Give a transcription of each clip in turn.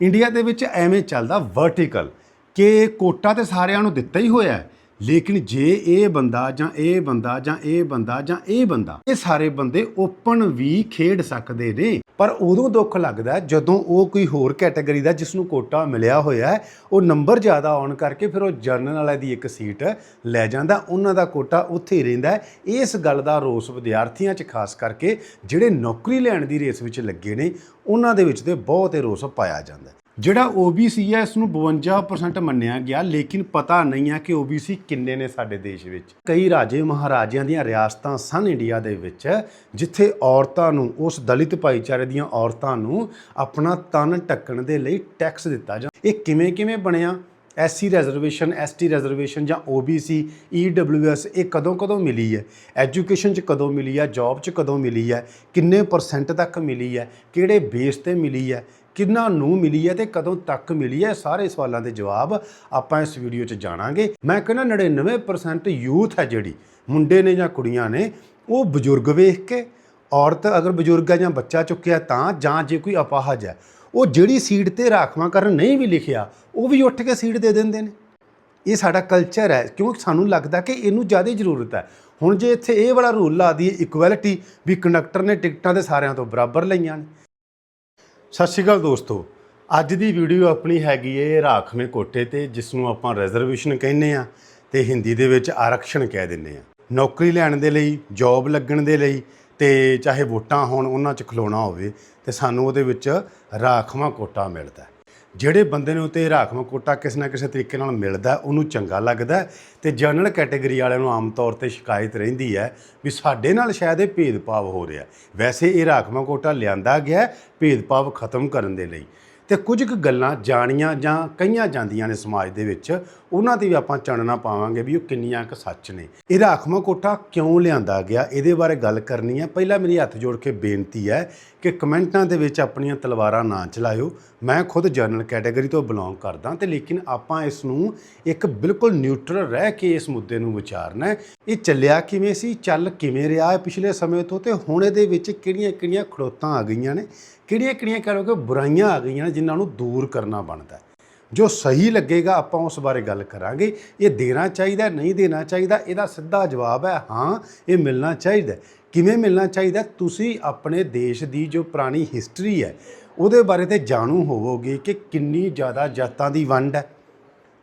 India ਦੇ ਵਿੱਚ ਐਵੇਂ ਚੱਲਦਾ ਵਰਟੀਕਲ ਕਿ ਕੋਟਾ ਤੇ ਸਾਰਿਆਂ ਨੂੰ ਦਿੱਤਾ ਹੀ ਹੋਇਆ ਹੈ। ਲੇਕਿਨ ਜੇ ਇਹ ਬੰਦਾ ਜਾਂ ਇਹ ਬੰਦਾ ਜਾਂ ਇਹ ਬੰਦਾ ਜਾਂ ਇਹ ਬੰਦਾ, ਇਹ ਸਾਰੇ ਬੰਦੇ ਓਪਨ ਵੀ ਖੇਡ ਸਕਦੇ ਨੇ। ਪਰ ਉਦੋਂ ਦੁੱਖ ਲੱਗਦਾ ਜਦੋਂ ਉਹ ਕੋਈ ਹੋਰ ਕੈਟਾਗਰੀ ਦਾ ਜਿਸ ਨੂੰ ਕੋਟਾ ਮਿਲਿਆ ਹੋਇਆ ਹੈ, ਉਹ ਨੰਬਰ ਜ਼ਿਆਦਾ ਆਉਣ ਕਰਕੇ ਫਿਰ ਉਹ ਜਰਨਲ ਵਾਲੇ ਦੀ ਇੱਕ ਸੀਟ ਲੈ ਜਾਂਦਾ ਉਹਨਾਂ ਦਾ ਕੋਟਾ ਉੱਥੇ ਹੀ ਰਹਿੰਦਾ ਹੈ। ਇਸ ਗੱਲ ਦਾ ਰੋਸ ਵਿਦਿਆਰਥੀਆਂ 'ਚ ਖਾਸ ਕਰਕੇ ਜਿਹੜੇ ਨੌਕਰੀ ਲੈਣ ਦੀ ਰੇਸ ਵਿੱਚ ਲੱਗੇ ਨੇ, ਉਹਨਾਂ ਦੇ ਵਿੱਚ ਤੇ ਬਹੁਤ ਹੀ ਰੋਸ ਪਾਇਆ ਜਾਂਦਾ ਜਿਹੜਾ OBC ਹੈ, ਇਸ ਨੂੰ 52% ਮੰਨਿਆ ਗਿਆ, ਲੇਕਿਨ ਪਤਾ ਨਹੀਂ ਹੈ ਕਿ OBC ਕਿੰਨੇ ਨੇ ਸਾਡੇ ਦੇਸ਼ ਵਿੱਚ। ਕਈ ਰਾਜੇ ਮਹਾਰਾਜਿਆਂ ਦੀਆਂ ਰਿਆਸਤਾਂ ਸਨ ਇੰਡੀਆ ਦੇ ਵਿੱਚ, ਜਿੱਥੇ ਔਰਤਾਂ ਨੂੰ, ਉਸ ਦਲਿਤ ਭਾਈਚਾਰੇ ਦੀਆਂ ਔਰਤਾਂ ਨੂੰ ਆਪਣਾ ਤਨ ਢੱਕਣ ਦੇ ਲਈ ਟੈਕਸ ਦਿੱਤਾ ਜਾਂਦਾ ਇਹ ਕਿਵੇਂ ਕਿਵੇਂ ਬਣਿਆ? ਐਸਸੀ ਰਿਜ਼ਰਵੇਸ਼ਨ ਐਸਟੀ ਰਿਜ਼ਰਵੇਸ਼ਨ ਜਾਂ OBC EWS ਇਹ ਕਦੋਂ ਕਦੋਂ ਮਿਲੀ ਹੈ? ਐਜੂਕੇਸ਼ਨ 'ਚ ਕਦੋਂ ਮਿਲੀ ਹੈ? ਜੌਬ 'ਚ ਕਦੋਂ ਮਿਲੀ ਹੈ? ਕਿੰਨੇ ਪਰਸੈਂਟ ਤੱਕ ਮਿਲੀ ਹੈ? ਕਿਹੜੇ ਬੇਸ ਤੇ ਮਿਲੀ ਹੈ? ਕਿੰਨਾ ਨੂੰ ਮਿਲੀ ਹੈ ਤੇ ਕਦੋਂ ਤੱਕ ਮਿਲੀ ਹੈ, ਸਾਰੇ ਸਵਾਲਾਂ ਦੇ ਜਵਾਬ ਆਪਾਂ ਇਸ ਵੀਡੀਓ 'ਚ ਜਾਣਾਂਗੇ। ਮੈਂ ਕਹਿੰਦਾ 99% ਯੂਥ ਹੈ ਜਿਹੜੀ, ਮੁੰਡੇ ਨੇ ਜਾਂ ਕੁੜੀਆਂ ਨੇ, ਉਹ ਬਜ਼ੁਰਗ ਵੇਖ ਕੇ, ਔਰਤ ਅਗਰ ਬਜ਼ੁਰਗ ਹੈ ਜਾਂ ਬੱਚਾ ਚੁੱਕਿਆ ਤਾਂ, ਜਾਂ ਜੇ ਕੋਈ ਅਪਾਹਜ ਹੈ, ਉਹ ਜਿਹੜੀ ਸੀਟ ਤੇ ਰਾਖਵਾਂ ਕਰਨ ਨਹੀਂ ਵੀ ਲਿਖਿਆ, ਉਹ ਵੀ ਉੱਠ ਕੇ ਸੀਟ ਦੇ ਦਿੰਦੇ ਨੇ। ਇਹ ਸਾਡਾ ਕਲਚਰ ਹੈ ਕਿਉਂਕਿ ਸਾਨੂੰ ਲੱਗਦਾ ਕਿ ਇਹਨੂੰ ਜ਼ਿਆਦਾ ਜ਼ਰੂਰਤ ਹੈ? ਹੁਣ ਜੇ ਇੱਥੇ ਇਹ ਵਾਲਾ ਰੂਲ ਲਾ ਦਈਏ ਇਕੁਐਲਿਟੀ ਵੀ ਕੰਡਕਟਰ ਨੇ ਟਿਕਟਾਂ ਦੇ ਸਾਰਿਆਂ ਤੋਂ ਬਰਾਬਰ ਲਈਆਂ ਨੇ। ਸਤਿ ਸ਼੍ਰੀ ਅਕਾਲ ਦੋਸਤੋ। ਅੱਜ ਦੀ ਵੀਡੀਓ ਆਪਣੀ ਹੈਗੀ ਏ ਰਾਖਵੇਂ ਕੋਟੇ ਤੇ ਜਿਸ ਨੂੰ ਆਪਾਂ ਰਿਜ਼ਰਵੇਸ਼ਨ ਕਹਿੰਦੇ ਆ ਤੇ ਹਿੰਦੀ ਦੇ ਵਿੱਚ ਆਰਕਸ਼ਣ ਕਹਿ ਦਿੰਦੇ ਆ। ਨੌਕਰੀ ਲੈਣ ਦੇ ਲਈ ਜੌਬ ਲੱਗਣ ਦੇ ਲਈ ਤੇ ਚਾਹੇ ਵੋਟਾਂ ਹੋਣ, ਉਹਨਾਂ 'ਚ ਖਲੋਣਾ ਹੋਵੇ ਤੇ ਸਾਨੂੰ ਉਹਦੇ ਵਿੱਚ ਰਾਖਵਾਂ ਕੋਟਾ ਮਿਲਦਾ। ਜਿਹੜੇ ਬੰਦੇ ਨੂੰ ਤੇ ਰਾਖਵਾਂ ਕੋਟਾ ਕਿਸੇ ਨਾ ਕਿਸੇ ਤਰੀਕੇ ਨਾਲ ਮਿਲਦਾ, ਉਹਨੂੰ ਚੰਗਾ ਲੱਗਦਾ ਹੈ ਤੇ ਜਨਰਲ ਕੈਟੇਗਰੀ ਵਾਲਿਆਂ ਨੂੰ ਆਮ ਤੌਰ ਤੇ ਸ਼ਿਕਾਇਤ ਰਹਿੰਦੀ ਹੈ ਵੀ ਸਾਡੇ ਨਾਲ ਸ਼ਾਇਦ ਇਹ ਭੇਦਭਾਵ ਹੋ ਰਿਹਾ ਵੈਸੇ ਇਹ ਰਾਖਵਾਂ ਕੋਟਾ ਲਿਆਂਦਾ ਗਿਆ ਭੇਦਭਾਵ ਖਤਮ ਕਰਨ ਦੇ ਲਈ। ਤੇ ਕੁਝ ਕੁ ਗੱਲਾਂ ਜਾਣੀਆਂ ਜਾਂ ਕਹੀਆਂ ਜਾਂਦੀਆਂ ਨੇ ਸਮਾਜ ਦੇ ਵਿੱਚ ਉਹਨਾਂ ਤੇ ਵੀ ਆਪਾਂ ਚਾਨਣਾ ਪਾਵਾਂਗੇ ਵੀ ਉਹ ਕਿੰਨੀਆਂ ਕੁ ਸੱਚ ਨੇ। ਇਹ ਰਾਖਵਾਂ ਕੋਠਾ ਕਿਉਂ ਲਿਆਂਦਾ ਗਿਆ? ਇਹਦੇ ਬਾਰੇ ਗੱਲ ਕਰਨੀ ਹੈ। ਪਹਿਲਾਂ ਮੇਰੀ ਹੱਥ ਜੋੜ ਕੇ ਬੇਨਤੀ ਹੈ ਕਿ ਕਮੈਂਟਾਂ ਦੇ ਵਿੱਚ ਆਪਣੀਆਂ ਤਲਵਾਰਾਂ ਨਾ ਚਲਾਇਓ। ਮੈਂ ਖੁਦ ਜਨਰਲ ਕੈਟਾਗਰੀ ਤੋਂ ਬਿਲੋਂਗ ਕਰਦਾ ਤੇ ਲੇਕਿਨ ਆਪਾਂ ਇਸ ਨੂੰ ਇੱਕ ਬਿਲਕੁਲ ਨਿਊਟਰਲ ਰਹਿ ਕੇ ਇਸ ਮੁੱਦੇ ਨੂੰ ਵਿਚਾਰਨਾ ਇਹ ਚੱਲਿਆ ਕਿਵੇਂ ਸੀ? ਚੱਲ ਕਿਵੇਂ ਰਿਹਾ ਹੈ ਪਿਛਲੇ ਸਮੇਂ ਤੋਂ? ਤੇ ਹੁਣ ਇਹਦੇ ਵਿੱਚ ਕਿਹੜੀਆਂ-ਕਿਹੜੀਆਂ ਖੜੋਤਾਂ ਆ ਗਈਆਂ ਨੇ? ਕਿਹੜੀਆਂ-ਕਿਹੜੀਆਂ ਕਹੋ ਕਿ ਬੁਰਾਈਆਂ ਆ ਗਈਆਂ ਨੇ ਜਿਨ੍ਹਾਂ ਨੂੰ ਦੂਰ ਕਰਨਾ ਬਣਦਾ ਜੋ ਸਹੀ ਲੱਗੇਗਾ, ਆਪਾਂ ਉਸ ਬਾਰੇ ਗੱਲ ਕਰਾਂਗੇ। ਇਹ ਦੇਣਾ ਚਾਹੀਦਾ, ਨਹੀਂ ਦੇਣਾ ਚਾਹੀਦਾ, ਇਹਦਾ ਸਿੱਧਾ ਜਵਾਬ ਹੈ, ਹਾਂ, ਇਹ ਮਿਲਣਾ ਚਾਹੀਦਾ। ਕਿਵੇਂ ਮਿਲਣਾ ਚਾਹੀਦਾ? ਤੁਸੀਂ ਆਪਣੇ ਦੇਸ਼ ਦੀ ਜੋ ਪੁਰਾਣੀ ਹਿਸਟਰੀ ਹੈ, ਉਹਦੇ ਬਾਰੇ ਤੇ ਜਾਣੂ ਹੋਵੋਗੇ ਕਿ ਕਿੰਨੀ ਜ਼ਿਆਦਾ ਜਾਤਾਂ ਦੀ ਵੰਡ ਹੈ।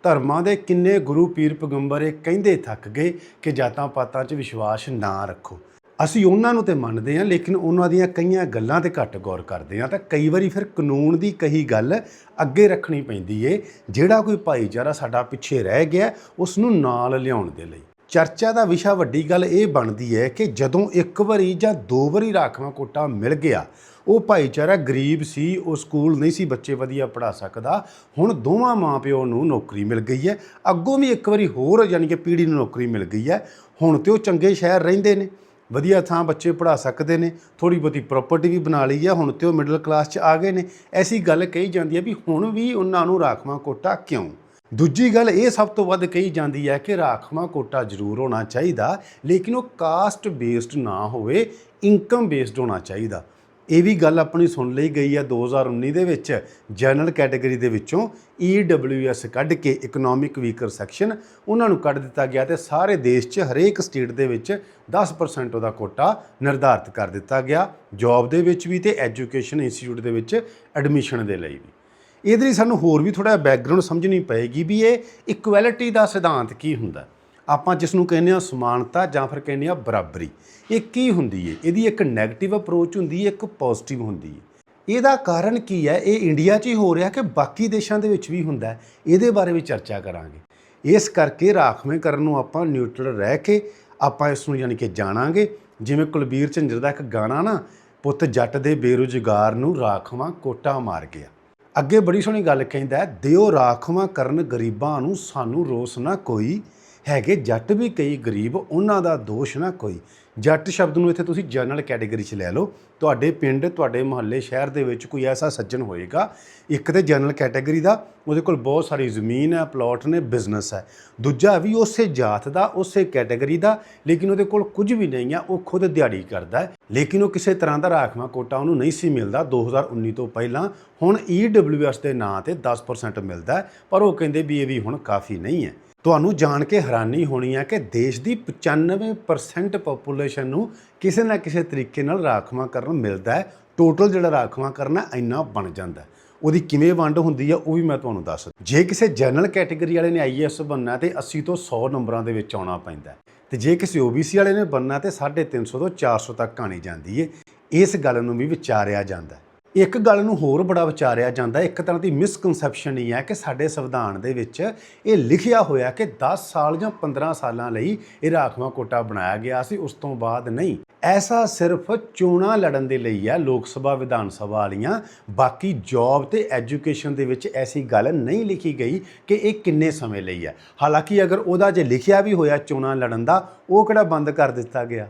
ਧਰਮਾਂ ਦੇ ਕਿੰਨੇ ਗੁਰੂ, ਪੀਰ, ਪੈਗੰਬਰ ਇਹ ਕਹਿੰਦੇ ਥੱਕ ਗਏ ਕਿ ਜਾਤਾਂ ਪਾਤਾਂ 'ਚ ਵਿਸ਼ਵਾਸ ਨਾ ਰੱਖੋ। ਅਸੀਂ ਉਹਨਾਂ ਨੂੰ ਤੇ ਮੰਨਦੇ ਹਾਂ, ਲੇਕਿਨ ਉਹਨਾਂ ਦੀਆਂ ਕਈਆਂ ਗੱਲਾਂ ਤੇ ਘੱਟ ਗੌਰ ਕਰਦੇ ਹਾਂ, ਤਾਂ ਕਈ ਵਾਰੀ ਫਿਰ ਕਾਨੂੰਨ ਦੀ ਕਹੀ ਗੱਲ ਅੱਗੇ ਰੱਖਣੀ ਪੈਂਦੀ ਏ। ਜਿਹੜਾ ਕੋਈ ਭਾਈਚਾਰਾ ਸਾਡਾ ਪਿੱਛੇ ਰਹਿ ਗਿਆ ਉਸ ਨੂੰ ਨਾਲ ਲਿਆਉਣ ਦੇ ਲਈ। ਚਰਚਾ ਦਾ ਵਿਸ਼ਾ ਵੱਡੀ ਗੱਲ ਇਹ ਬਣਦੀ ਹੈ ਕਿ ਜਦੋਂ ਇੱਕ ਵਾਰੀ ਜਾਂ ਦੋ ਵਾਰੀ ਰਾਖਵਾਂ ਕੋਟਾ ਮਿਲ ਗਿਆ, ਉਹ ਭਾਈਚਾਰਾ ਗਰੀਬ ਸੀ, ਉਹ ਸਕੂਲ ਨਹੀਂ ਸੀ, ਬੱਚੇ ਵਧੀਆ ਪੜਾ ਸਕਦਾ, ਹੁਣ ਦੋਵਾਂ ਮਾਪਿਓ ਨੂੰ ਨੌਕਰੀ ਮਿਲ ਗਈ ਹੈ। ਅੱਗੋਂ ਵੀ ਇੱਕ ਵਾਰੀ ਹੋਰ ਯਾਨੀ ਕਿ ਪੀੜ੍ਹੀ ਨੂੰ ਨੌਕਰੀ ਮਿਲ ਗਈ ਹੈ। ਹੁਣ ਤੇ ਉਹ ਚੰਗੇ ਸ਼ਹਿਰ ਰਹਿੰਦੇ ਨੇ। ਵਧੀਆ ਥਾਂ ਬੱਚੇ ਪੜਾ ਸਕਦੇ ਨੇ ਥੋੜੀ ਬਹੁਤੀ ਪ੍ਰਾਪਰਟੀ ਵੀ ਬਣਾ ਲਈ ਹੈ ਹੁਣ ਤੇ ਉਹ ਮਿਡਲ ਕਲਾਸ 'ਚ ਆ ਗਏ ਨੇ। ਐਸੀ ਗੱਲ ਕਹੀ ਜਾਂਦੀ ਹੈ ਵੀ ਹੁਣ ਵੀ ਉਹਨਾਂ ਨੂੰ ਰਾਖਵਾਂ ਕੋਟਾ ਕਿਉਂ? ਦੂਜੀ ਗੱਲ ਇਹ ਸਭ ਤੋਂ ਵੱਧ ਕਹੀ ਜਾਂਦੀ ਹੈ ਕਿ ਰਾਖਵਾਂ ਕੋਟਾ ਜ਼ਰੂਰ ਹੋਣਾ ਚਾਹੀਦਾ, ਲੇਕਿਨ ਉਹ ਕਾਸਟ ਬੇਸਡ ਨਾ ਹੋਵੇ ਇਨਕਮ ਬੇਸਡ ਹੋਣਾ ਚਾਹੀਦਾ। ਇਹ ਵੀ ਗੱਲ ਆਪਣੀ ਸੁਣ ਲਈ ਗਈ ਹੈ 2019 ਦੇ ਵਿੱਚ ਜਨਰਲ ਕੈਟਾਗਰੀ ਦੇ ਵਿੱਚੋਂ EWS ਕੱਢ ਕੇ ਇਕਨੋਮਿਕ ਵੀਕਰ ਸੈਕਸ਼ਨ ਉਹਨਾਂ ਨੂੰ ਕੱਢ ਦਿੱਤਾ ਗਿਆ ਤੇ ਸਾਰੇ ਦੇਸ਼ 'ਚ ਹਰੇਕ ਸਟੇਟ ਦੇ ਵਿੱਚ 10% ਉਹਦਾ ਕੋਟਾ ਨਿਰਧਾਰਤ ਕਰ ਦਿੱਤਾ ਗਿਆ ਜੌਬ ਦੇ ਵਿੱਚ ਵੀ ਤੇ ਐਜੂਕੇਸ਼ਨ ਇੰਸਟੀਚਿਊਟ ਦੇ ਵਿੱਚ ਐਡਮਿਸ਼ਨ ਦੇ ਲਈ ਵੀ। ਇਹਦੇ ਲਈ ਸਾਨੂੰ ਹੋਰ ਵੀ ਥੋੜਾ ਬੈਕਗ੍ਰਾਉਂਡ ਸਮਝਣੀ ਪਏਗੀ ਵੀ ਇਹ ਇਕੁਐਲਿਟੀ ਦਾ ਸਿਧਾਂਤ ਕੀ ਹੁੰਦਾ। ਆਪਾਂ ਜਿਸ ਨੂੰ ਕਹਿੰਦੇ ਆ ਸਮਾਨਤਾ ਜਾਂ ਫਿਰ ਕਹਿੰਦੇ ਆ ਬਰਾਬਰੀ, ਇਹ ਕੀ ਹੁੰਦੀ ਹੈ ਇਹਦੀ ਇੱਕ 네ਗੇਟਿਵ ਅਪਰੋਚ ਹੁੰਦੀ ਹੈ ਇੱਕ ਪੋਜ਼ਿਟਿਵ ਹੁੰਦੀ ਹੈ ਇਹਦਾ ਕਾਰਨ ਕੀ ਹੈ ਇਹ ਇੰਡੀਆ 'ਚ ਹੀ ਹੋ ਰਿਹਾ ਕਿ ਬਾਕੀ ਦੇਸ਼ਾਂ ਦੇ ਵਿੱਚ ਵੀ ਹੁੰਦਾ ਹੈ ਇਹਦੇ ਬਾਰੇ ਵੀ ਚਰਚਾ ਕਰਾਂਗੇ। ਇਸ ਕਰਕੇ ਰਾਖਵੇਂ ਕਰਨ ਨੂੰ ਆਪਾਂ ਨਿਊਟਰਲ ਰਹਿ ਕੇ ਆਪਾਂ ਇਸ ਨੂੰ ਯਾਨੀ ਕਿ ਜਾਣਾਂਗੇ। ਜਿਵੇਂ ਕੁਲਬੀਰ ਝੰਜਰ ਦਾ ਇੱਕ ਗਾਣਾ ਨਾ, ਪੁੱਤ ਜੱਟ ਦੇ ਬੇਰੁਜ਼ਗਾਰ ਨੂੰ ਰਾਖਵਾਂ ਕੋਟਾ ਮਾਰ ਗਿਆ। ਅੱਗੇ ਬੜੀ ਸੋਹਣੀ ਗੱਲ ਕਹਿੰਦਾ ਦਿਓ ਰਾਖਵਾਂ ਕਰਨ ਗਰੀਬਾਂ ਨੂੰ ਸਾਨੂੰ ਰੋਸ ਨਾ ਕੋਈ। ਹੈਗੇ, ਜੱਟ ਵੀ ਕਈ ਗਰੀਬ, ਉਹਨਾਂ ਦਾ ਦੋਸ਼ ਨਾ ਕੋਈ। ਜੱਟ ਸ਼ਬਦ ਨੂੰ ਇੱਥੇ ਤੁਸੀਂ ਜਨਰਲ ਕੈਟਾਗਰੀ 'ਚ ਲੈ ਲਓ। ਤੁਹਾਡੇ ਪਿੰਡ, ਤੁਹਾਡੇ ਮੁਹੱਲੇ, ਸ਼ਹਿਰ ਦੇ ਵਿੱਚ ਕੋਈ ਐਸਾ ਸੱਜਣ ਹੋਏਗਾ, ਇੱਕ ਤੇ ਜਨਰਲ ਕੈਟਾਗਰੀ ਦਾ, ਉਹਦੇ ਕੋਲ ਬਹੁਤ ਸਾਰੀ ਜ਼ਮੀਨ ਹੈ ਪਲਾਟ ਨੇ ਬਿਜ਼ਨਸ ਹੈ। ਦੂਜਾ ਵੀ ਉਸੇ ਜਾਤ ਦਾ, ਉਸੇ ਕੈਟਾਗਰੀ ਦਾ, ਲੇਕਿਨ ਉਹਦੇ ਕੋਲ ਕੁਝ ਵੀ ਨਹੀਂ ਆ ਉਹ ਖੁਦ ਦਿਹਾੜੀ ਕਰਦਾ ਹੈ। ਲੇਕਿਨ ਉਹ ਕਿਸੇ ਤਰ੍ਹਾਂ ਦਾ ਰਾਖਵਾਂ ਕੋਟਾ ਉਹਨੂੰ ਨਹੀਂ ਸੀ ਮਿਲਦਾ 2019 ਤੋਂ ਪਹਿਲਾਂ। ਹੁਣ EWS ਦੇ ਨਾਂ ਤੇ 10% ਮਿਲਦਾ ਪਰ ਉਹ ਕਹਿੰਦੇ ਵੀ ਇਹ ਵੀ ਹੁਣ ਕਾਫੀ ਨਹੀਂ ਹੈ। ਤੁਹਾਨੂੰ ਜਾਣ ਕੇ ਹੈਰਾਨੀ ਹੋਣੀ ਹੈ ਕਿ ਦੇਸ਼ ਦੀ 95% ਪੋਪੂਲੇਸ਼ਨ ਨੂੰ ਕਿਸੇ ਨਾ ਕਿਸੇ ਤਰੀਕੇ ਨਾਲ ਰਾਖਵਾਂ ਕਰਨ ਮਿਲਦਾ ਹੈ। ਟੋਟਲ ਜਿਹੜਾ ਰਾਖਵਾਂ ਕਰਨਾ ਇੰਨਾ ਬਣ ਜਾਂਦਾ ਹੈ। ਉਹਦੀ ਕਿਵੇਂ ਵੰਡ ਹੁੰਦੀ ਹੈ ਉਹ ਵੀ ਮੈਂ ਤੁਹਾਨੂੰ ਦੱਸ ਜੇ ਕਿਸੇ ਜਨਰਲ ਕੈਟਾਗਰੀ ਵਾਲੇ ਨੇ ਆਈਐਸ ਬੰਨਾ ਤੇ 80 ਤੋਂ 100 ਨੰਬਰਾਂ ਦੇ ਵਿੱਚ ਆਉਣਾ ਪੈਂਦਾ ਹੈ। ਤੇ ਜੇ ਕਿਸੇ ਓਬੀਸੀ ਵਾਲੇ ਨੇ ਬੰਨਾ ਤੇ 350 ਤੋਂ 400 ਤੱਕ ਆਣੀ ਜਾਂਦੀ ਹੈ। ਇਸ ਗੱਲ ਨੂੰ ਵੀ ਵਿਚਾਰਿਆ ਜਾਂਦਾ ਇੱਕ ਗੱਲ ਨੂੰ ਹੋਰ ਬੜਾ ਵਿਚਾਰਿਆ ਜਾਂਦਾ, ਇੱਕ ਤਰ੍ਹਾਂ ਦੀ ਮਿਸਕਨਸੈਪਸ਼ਨ ਹੀ ਹੈ ਕਿ ਸਾਡੇ ਸੰਵਿਧਾਨ ਦੇ ਵਿੱਚ ਇਹ ਲਿਖਿਆ ਹੋਇਆ ਕਿ 10 ਸਾਲ ਜਾਂ 15 ਸਾਲਾਂ ਲਈ ਇਹ ਰਾਖਵਾਂ ਕੋਟਾ ਬਣਾਇਆ ਗਿਆ ਸੀ, ਉਸ ਤੋਂ ਬਾਅਦ ਨਹੀਂ। ਐਸਾ ਸਿਰਫ ਚੋਣਾਂ ਲੜਨ ਦੇ ਲਈ ਹੈ ਲੋਕ ਸਭਾ, ਵਿਧਾਨ ਸਭਾ ਵਾਲੀਆਂ। ਬਾਕੀ ਜੌਬ ਤੇ ਐਜੂਕੇਸ਼ਨ ਦੇ ਵਿੱਚ ਐਸੀ ਗੱਲ ਨਹੀਂ ਲਿਖੀ ਗਈ ਕਿ ਇਹ ਕਿੰਨੇ ਸਮੇਂ ਲਈ ਹੈ। ਹਾਲਾਂਕਿ ਅਗਰ ਉਹਦਾ ਜੇ ਲਿਖਿਆ ਵੀ ਹੋਇਆ ਚੋਣਾਂ ਲੜਨ ਦਾ, ਉਹ ਕਿਹੜਾ ਬੰਦ ਕਰ ਦਿੱਤਾ ਗਿਆ?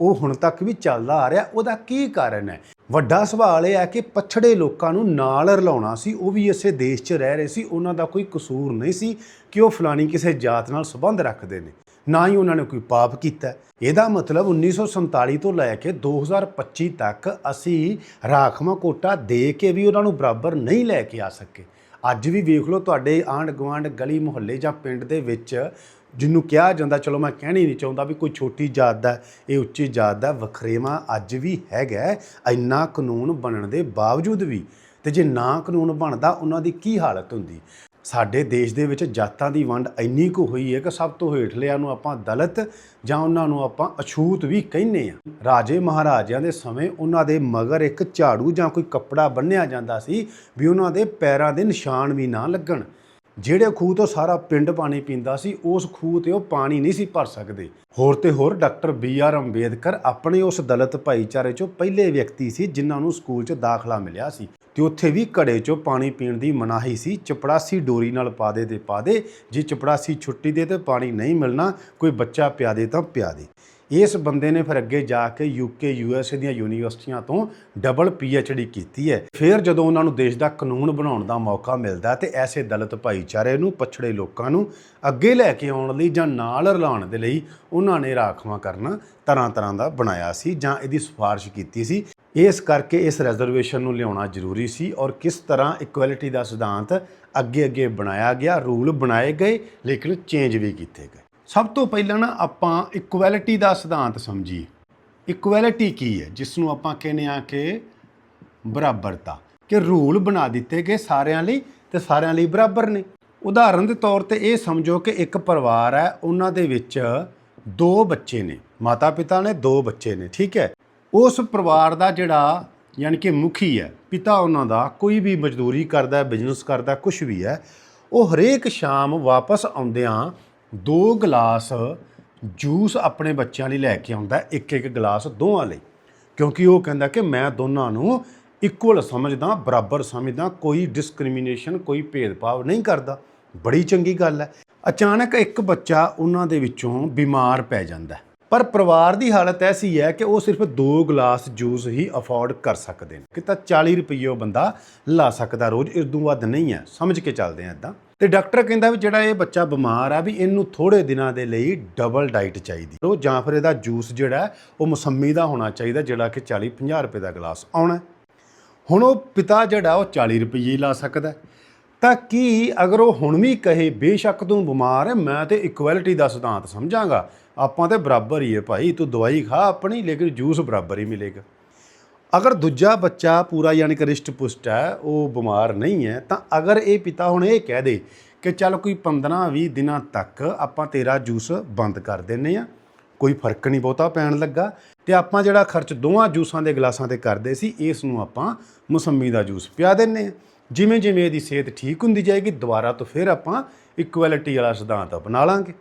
ਉਹ ਹੁਣ ਤੱਕ ਵੀ ਚੱਲਦਾ ਆ ਰਿਹਾ, ਉਹਦਾ ਕੀ ਕਾਰਨ ਹੈ? ਵੱਡਾ ਸਵਾਲ ਇਹ ਹੈ ਕਿ ਪਛੜੇ ਲੋਕਾਂ ਨੂੰ ਨਾਲ ਰਲਾਉਣਾ ਸੀ, ਉਹ ਵੀ ਇਸੇ ਦੇਸ਼ 'ਚ ਰਹਿ ਰਹੇ ਸੀ, ਉਹਨਾਂ ਦਾ ਕੋਈ ਕਸੂਰ ਨਹੀਂ ਸੀ ਕਿ ਉਹ ਫਲਾਣੀ ਕਿਸੇ ਜਾਤ ਨਾਲ ਸੰਬੰਧ ਰੱਖਦੇ ਨੇ, ਨਾ ਹੀ ਉਹਨਾਂ ਨੇ ਕੋਈ ਪਾਪ ਕੀਤਾ। ਇਹਦਾ ਮਤਲਬ 1947 ਤੋਂ ਲੈ ਕੇ 2025 ਤੱਕ ਅਸੀਂ ਰਾਖਵਾਂ ਕੋਟਾ ਦੇ ਕੇ ਵੀ ਉਹਨਾਂ ਨੂੰ ਬਰਾਬਰ ਨਹੀਂ ਲੈ ਕੇ ਆ ਸਕੇ। ਅੱਜ ਵੀ ਵੇਖ ਲਓ ਤੁਹਾਡੇ ਆਂਢ ਗੁਆਂਢ ਗਲੀ ਮੁਹੱਲੇ ਜਾਂ ਪਿੰਡ ਦੇ ਵਿੱਚ ਜਿਹਨੂੰ ਕਿਹਾ ਜਾਂਦਾ, ਚਲੋ ਮੈਂ ਕਹਿਣੀ ਨਹੀਂ ਚਾਹੁੰਦਾ ਵੀ ਕੋਈ ਛੋਟੀ ਜਾਤ ਦਾ, ਇਹ ਉੱਚੀ ਜਾਤ ਦਾ ਵਖਰੇਵਾ ਅੱਜ ਵੀ ਹੈਗਾ ਇੰਨਾ ਕਾਨੂੰਨ ਬਣਨ ਦੇ ਬਾਵਜੂਦ ਵੀ। ਤੇ ਜੇ ਨਾ ਕਾਨੂੰਨ ਬਣਦਾ, ਉਹਨਾਂ ਦੀ ਕੀ ਹਾਲਤ ਹੁੰਦੀ? ਸਾਡੇ ਦੇਸ਼ ਦੇ ਵਿੱਚ ਜਾਤਾਂ ਦੀ ਵੰਡ ਇੰਨੀ ਕੁ ਹੋਈ ਹੈ ਕਿ ਸਭ ਤੋਂ ਹੇਠਲਿਆਂ ਨੂੰ ਆਪਾਂ ਦਲਿਤ ਜਾਂ ਉਹਨਾਂ ਨੂੰ ਆਪਾਂ ਅਛੂਤ ਵੀ ਕਹਿੰਦੇ ਆ ਰਾਜੇ ਮਹਾਰਾਜਿਆਂ ਦੇ ਸਮੇਂ ਉਹਨਾਂ ਦੇ ਮਗਰ ਇੱਕ ਝਾੜੂ ਜਾਂ ਕੋਈ ਕੱਪੜਾ ਬੰਨਿਆ ਜਾਂਦਾ ਸੀ ਵੀ ਉਹਨਾਂ ਦੇ ਪੈਰਾਂ ਦੇ ਨਿਸ਼ਾਨ ਵੀ ਨਾ ਲੱਗਣ। ਜਿਹੜੇ ਖੂਹ ਤੋਂ ਸਾਰਾ ਪਿੰਡ ਪਾਣੀ ਪੀਂਦਾ ਸੀ, ਉਸ ਖੂਹ ਤੇ ਉਹ ਪਾਣੀ ਨਹੀਂ ਸੀ ਭਰ ਸਕਦੇ। ਹੋਰ ਤੇ ਹੋਰ ਡਾਕਟਰ ਬੀ ਆਰ ਅੰਬੇਦਕਰ ਆਪਣੇ ਉਸ ਦਲਿਤ ਭਾਈਚਾਰੇ ਚੋਂ ਪਹਿਲੇ ਵਿਅਕਤੀ ਸੀ ਜਿਨ੍ਹਾਂ ਨੂੰ ਸਕੂਲ 'ਚ ਦਾਖਲਾ ਮਿਲਿਆ ਸੀ ਤੇ ਉੱਥੇ ਵੀ ਘੜੇ 'ਚੋਂ ਪਾਣੀ ਪੀਣ ਦੀ ਮਨਾਹੀ ਸੀ। ਚਪੜਾਸੀ ਡੋਰੀ ਨਾਲ ਪਾ ਦੇ ਤੇ ਪਾ ਦੇ ਜੇ ਚਪੜਾਸੀ ਛੁੱਟੀ ਦੇ ਤੇ ਪਾਣੀ ਨਹੀਂ ਮਿਲਣਾ, ਕੋਈ ਬੱਚਾ ਪਿਆ ਦੇ ਤਾਂ ਪਿਆ ਦੇ ਇਸ ਬੰਦੇ ਨੇ ਫਿਰ ਅੱਗੇ ਜਾ ਕੇ ਯੂਕੇ ਯੂਐਸਏ ਦੀਆਂ ਯੂਨੀਵਰਸਿਟੀਆਂ ਤੋਂ ਡਬਲ ਡੀ ਕੀਤੀ ਹੈ। ਫਿਰ ਜਦੋਂ ਉਹਨਾਂ ਨੂੰ ਦੇਸ਼ ਦਾ ਕਾਨੂੰਨ ਬਣਾਉਣ ਦਾ ਮੌਕਾ ਮਿਲਦਾ ਤੇ ਐਸੇ ਦਲਿਤ ਭਾਈਚਾਰੇ ਨੂੰ, ਪਛੜੇ ਲੋਕਾਂ ਨੂੰ ਅੱਗੇ ਲੈ ਕੇ ਆਉਣ ਲਈ ਜਾਂ ਨਾਲ ਰਲਾਉਣ ਦੇ ਲਈ ਉਹਨਾਂ ਨੇ ਰਾਖਵਾਂ ਕਰਨਾ ਤਰ੍ਹਾਂ ਤਰ੍ਹਾਂ ਦਾ ਬਣਾਇਆ ਸੀ ਜਾਂ ਇਹਦੀ ਸਿਫਾਰਿਸ਼ ਕੀਤੀ ਸੀ। ਇਸ ਕਰਕੇ ਇਸ ਰਿਜ਼ਰਵੇਸ਼ਨ ਨੂੰ ਲਿਆਉਣਾ ਜ਼ਰੂਰੀ ਸੀ ਔਰ ਕਿਸ ਤਰ੍ਹਾਂ ਇਕੁਐਲਿਟੀ ਦਾ ਸਿਧਾਂਤ ਅੱਗੇ ਅੱਗੇ ਬਣਾਇਆ ਗਿਆ ਰੂਲ ਬਣਾਏ ਗਏ, ਲੇਕਿਨ ਚੇਂਜ ਵੀ ਕੀਤੇ ਗਏ। ਸਭ ਤੋਂ ਪਹਿਲਾਂ ਨਾ ਆਪਾਂ ਇਕੁਐਲਿਟੀ ਦਾ ਸਿਧਾਂਤ ਸਮਝੀਏ। ਇਕੁਐਲਿਟੀ ਕੀ ਹੈ? ਜਿਸ ਨੂੰ ਆਪਾਂ ਕਹਿੰਦੇ ਆ ਕਿ ਬਰਾਬਰਤਾ, ਕਿ ਰੂਲ ਬਣਾ ਦਿੱਤੇ ਗਏ ਸਾਰਿਆਂ ਲਈ ਤੇ ਸਾਰਿਆਂ ਲਈ ਬਰਾਬਰ ਨੇ। ਉਦਾਹਰਨ ਦੇ ਤੌਰ ਤੇ ਇਹ ਸਮਝੋ ਕਿ ਇੱਕ ਪਰਿਵਾਰ ਹੈ, ਉਹਨਾਂ ਦੇ ਵਿੱਚ ਦੋ ਬੱਚੇ ਨੇ ਮਾਤਾ ਪਿਤਾ ਨੇ ਦੋ ਬੱਚੇ ਨੇ, ਠੀਕ ਹੈ? ਉਸ ਪਰਿਵਾਰ ਦਾ ਜਿਹੜਾ ਯਾਨੀ ਕਿ ਮੁਖੀ ਹੈ, ਪਿਤਾ ਉਹਨਾਂ ਦਾ, ਕੋਈ ਵੀ ਮਜ਼ਦੂਰੀ ਕਰਦਾ ਬਿਜ਼ਨਸ ਕਰਦਾ ਕੁਝ ਵੀ ਹੈ, ਉਹ ਹਰੇਕ ਸ਼ਾਮ ਵਾਪਸ ਆਉਂਦਿਆਂ ਦੋ ਗਲਾਸ ਜੂਸ ਆਪਣੇ ਬੱਚਿਆਂ ਲਈ ਲੈ ਕੇ ਆਉਂਦਾ ਇੱਕ ਇੱਕ ਗਲਾਸ ਦੋਵਾਂ ਲਈ। ਕਿਉਂਕਿ ਉਹ ਕਹਿੰਦਾ ਕਿ ਮੈਂ ਦੋਨਾਂ ਨੂੰ ਇਕੁਅਲ ਸਮਝਦਾ, ਬਰਾਬਰ ਸਮਝਦਾ, ਕੋਈ ਡਿਸਕ੍ਰਿਮੀਨੇਸ਼ਨ ਕੋਈ ਭੇਦਭਾਵ ਨਹੀਂ ਕਰਦਾ। ਬੜੀ ਚੰਗੀ ਗੱਲ ਹੈ। ਅਚਾਨਕ ਇੱਕ ਬੱਚਾ ਉਹਨਾਂ ਦੇ ਵਿੱਚੋਂ ਬਿਮਾਰ ਪੈ ਜਾਂਦਾ ਪਰ ਪਰਿਵਾਰ ਦੀ ਹਾਲਤ ਐਸੀ ਹੈ ਕਿ ਉਹ ਸਿਰਫ 2 ਗਲਾਸ ਜੂਸ ਹੀ ਅਫੋਰਡ ਕਰ ਸਕਦੇ ਨੇ। ਕਿ ਤਾਂ 40 ਰੁਪਏ ਉਹ ਬੰਦਾ ਲਾ ਸਕਦਾ, ਰੋਜ਼ ਇਸ ਤੋਂ ਵੱਧ ਨਹੀਂ ਹੈ। ਸਮਝ ਕੇ ਚੱਲਦੇ ਆ ਇਦਾਂ ਤੇ ਡਾਕਟਰ ਕਹਿੰਦਾ ਵੀ ਜਿਹੜਾ ਇਹ ਬੱਚਾ ਬਿਮਾਰ ਆ ਵੀ ਇਹਨੂੰ ਥੋੜੇ ਦਿਨਾਂ ਦੇ ਲਈ ਡਬਲ ਡਾਈਟ ਚਾਹੀਦੀ ਉਹ ਜਾਂ ਫਿਰ ਇਹਦਾ ਜੂਸ ਜਿਹੜਾ ਉਹ ਮੌਸੰਮੀ ਦਾ ਹੋਣਾ ਚਾਹੀਦਾ, ਜਿਹੜਾ ਕਿ 40 50 ਰੁਪਏ ਦਾ ਗਲਾਸ ਆਉਣਾ ਹੁਣ ਉਹ ਪਿਤਾ ਜਿਹੜਾ, ਉਹ 40 ਰੁਪਏ ਲਾ ਸਕਦਾ ਤਾਂ ਕੀ ਅਗਰ ਉਹ ਹੁਣ ਵੀ ਕਹੇ, ਬੇਸ਼ੱਕ ਤੂੰ ਬਿਮਾਰ ਹੈ, ਮੈਂ ਤੇ ਇਕੁਐਲਿਟੀ ਦਾ ਸਿਧਾਂਤ ਸਮਝਾਂਗਾ। ਆਪਾਂ ਤੇ ਬਰਾਬਰ ਹੀ ਹੈ ਭਾਈ, ਤੂੰ ਦਵਾਈ ਖਾ ਆਪਣੀ, ਲੇਕਿਨ ਜੂਸ ਬਰਾਬਰ ਹੀ ਮਿਲੇਗਾ। ਅਗਰ ਦੂਜਾ ਬੱਚਾ ਪੂਰਾ ਯਾਨੀ ਕਿ ਰਿਸ਼ਟ ਪੁਸ਼ਟ ਹੈ, ਉਹ ਬਿਮਾਰ ਨਹੀਂ ਹੈ, ਤਾਂ ਅਗਰ ਇਹ ਪਿਤਾ ਹੁਣ ਇਹ ਕਹਿ ਦੇ ਕਿ ਚੱਲ ਕੋਈ 15-20 ਦਿਨਾਂ ਤੱਕ ਆਪਾਂ ਤੇਰਾ ਜੂਸ ਬੰਦ ਕਰ ਦਿੰਨੇ ਆ ਕੋਈ ਫ਼ਰਕ ਨਹੀਂ ਬਹੁਤਾ ਪੈਣ ਲੱਗਾ ਤੇ ਆਪਾਂ ਜਿਹੜਾ ਖਰਚ ਦੋਵਾਂ ਜੂਸਾਂ ਦੇ ਗਲਾਸਾਂ ਤੇ ਕਰਦੇ ਸੀ, ਇਸ ਨੂੰ ਆਪਾਂ ਮੌਸਮੀ ਦਾ ਜੂਸ ਪਿਆ ਦਿੰਨੇ ਆ ਜਿਵੇਂ ਜਿਵੇਂ ਇਹਦੀ ਸਿਹਤ ਠੀਕ ਹੁੰਦੀ ਜਾਏਗੀ, ਦੁਬਾਰਾ ਤੋਂ ਫਿਰ ਆਪਾਂ ਇਕੁਐਲਿਟੀ ਵਾਲਾ ਸਿਧਾਂਤ ਅਪਣਾ ਲਾਂਗੇ।